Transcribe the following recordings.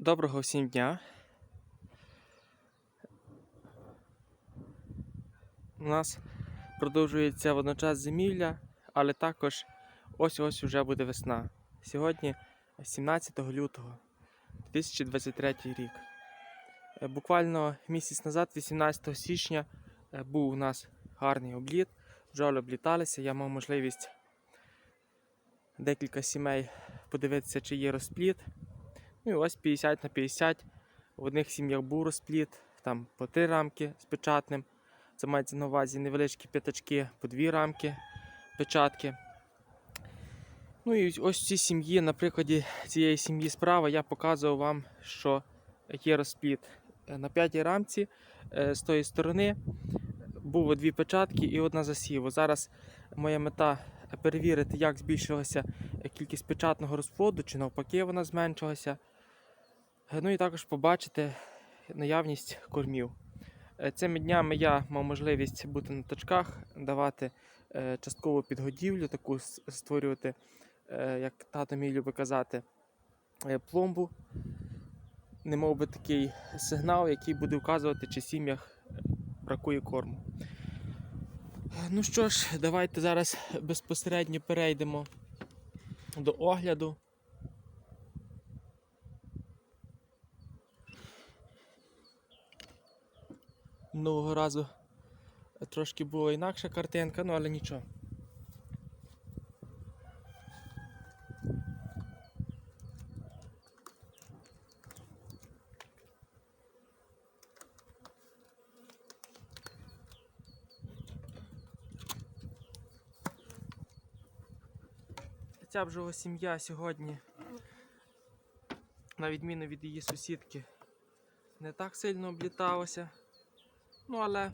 Доброго всім дня. У нас продовжується водночас зимівля, але також ось-ось вже буде весна. Сьогодні 17 лютого 2023 рік. Е, Буквально місяць назад, 18 січня, е, був у нас гарний обліт. Бджоли обліталися, я мав можливість декілька сімей подивитися, чи є розпліт. Ну і ось 50 на 50. В одних сім'ях був розпліт, там по три рамки з печатним. Це мається на увазі невеличкі п'ятачки, по дві рамки печатки. Ну і ось в цій сім'ї, на прикладі цієї сім'ї справа, я показував вам, що є розпліт Е, на п'ятій рамці е, з тої сторони. Було дві печатки і одна засіву. Зараз моя мета перевірити, як збільшилася кількість печатного розплоду, чи навпаки вона зменшилася. Е, Ну і також побачити наявність кормів. Е, Цими днями я мав можливість бути на точках, давати е, часткову підгодівлю, таку створювати, як тато мій любить казати, пломбу. Немов би такий сигнал, який буде вказувати, чи сім'ях бракує корму. Ну що ж, давайте зараз безпосередньо перейдемо до огляду. Минулого разу трошки була інакша картинка, ну але нічого. Ця бджола сім'я сьогодні, на відміну від її сусідки, не так сильно обліталася. Ну, але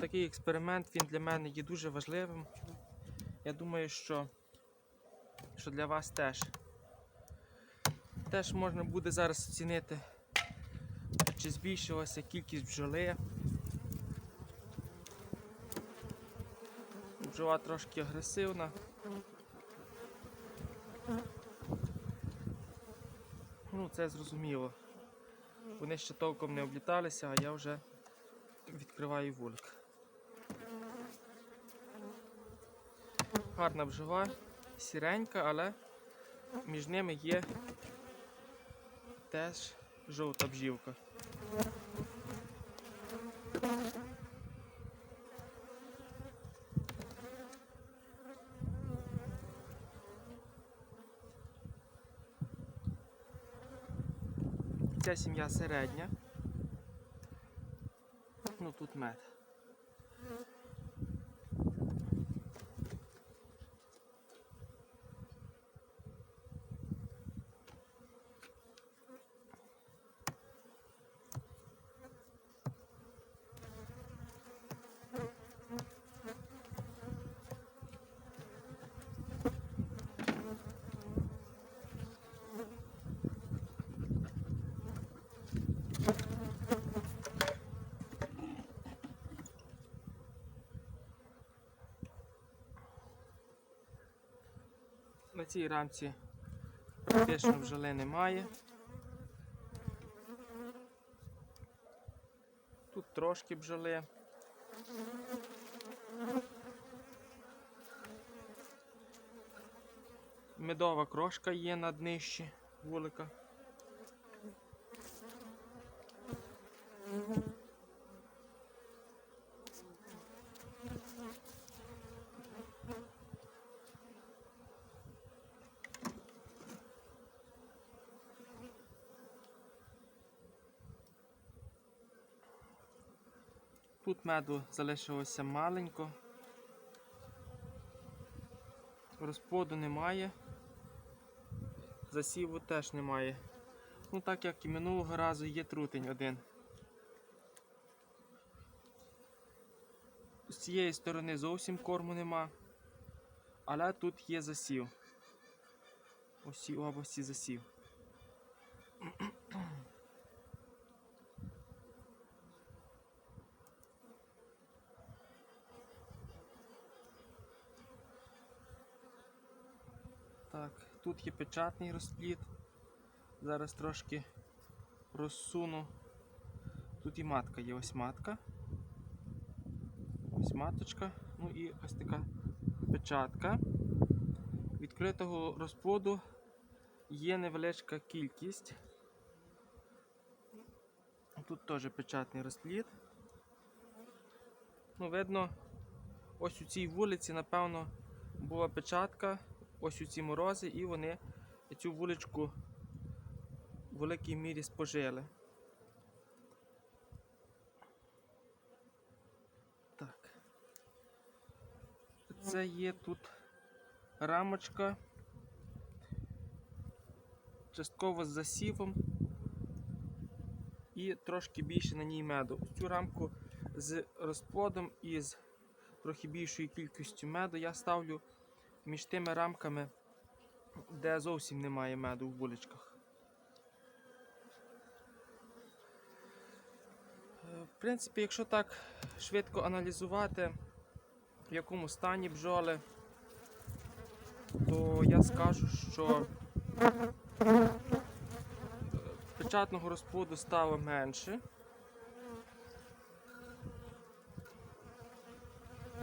такий експеримент він для мене є дуже важливим. Я думаю, що, що для вас теж. Теж можна буде зараз оцінити, чи збільшилася кількість бджоли. Бджола трошки агресивна. Це зрозуміло. Вони ще толком не обліталися, а я вже відкриваю вулик. Гарна бжива, сіренька, але між ними є теж жовта бжівка. Ця сім'я середня. Ну тут мед. На цій рамці практично бджоли немає. Тут трошки бджоли. Медова крошка є на днищі вулика. Тут меду залишилося маленько. Розплоду немає. Засіву теж немає. Ну так як і минулого разу є трутень один. З цієї сторони зовсім корму нема. Але тут є засів. Ось області засів. Так, тут є печатний розплід. Зараз трошки розсуну. Тут і матка є, ось матка. Ось маточка. Ну і ось така печатка. Відкритого розплоду є невеличка кількість. Тут теж печатний розплід. Ну, видно, ось у цій вулиці, напевно, була печатка, ось у ці морози, і вони цю вуличку в великій мірі спожили. Так. Це є тут рамочка. Частково з засівом і трошки більше на ній меду. Цю рамку з розплодом і з трохи більшою кількістю меду я ставлю між тими рамками, де зовсім немає меду в булечках. Е, В принципі, якщо так швидко аналізувати, в якому стані бджоли, то я скажу, що печатного розплоду стало менше.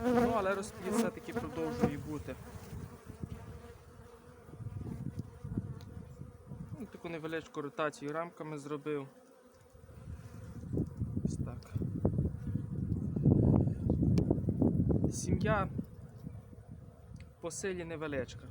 Ну, але розплід все-таки продовжує бути. Ну, Таку невеличку ротацію рамками зробив. Ось так. Сім'я по силі невеличка.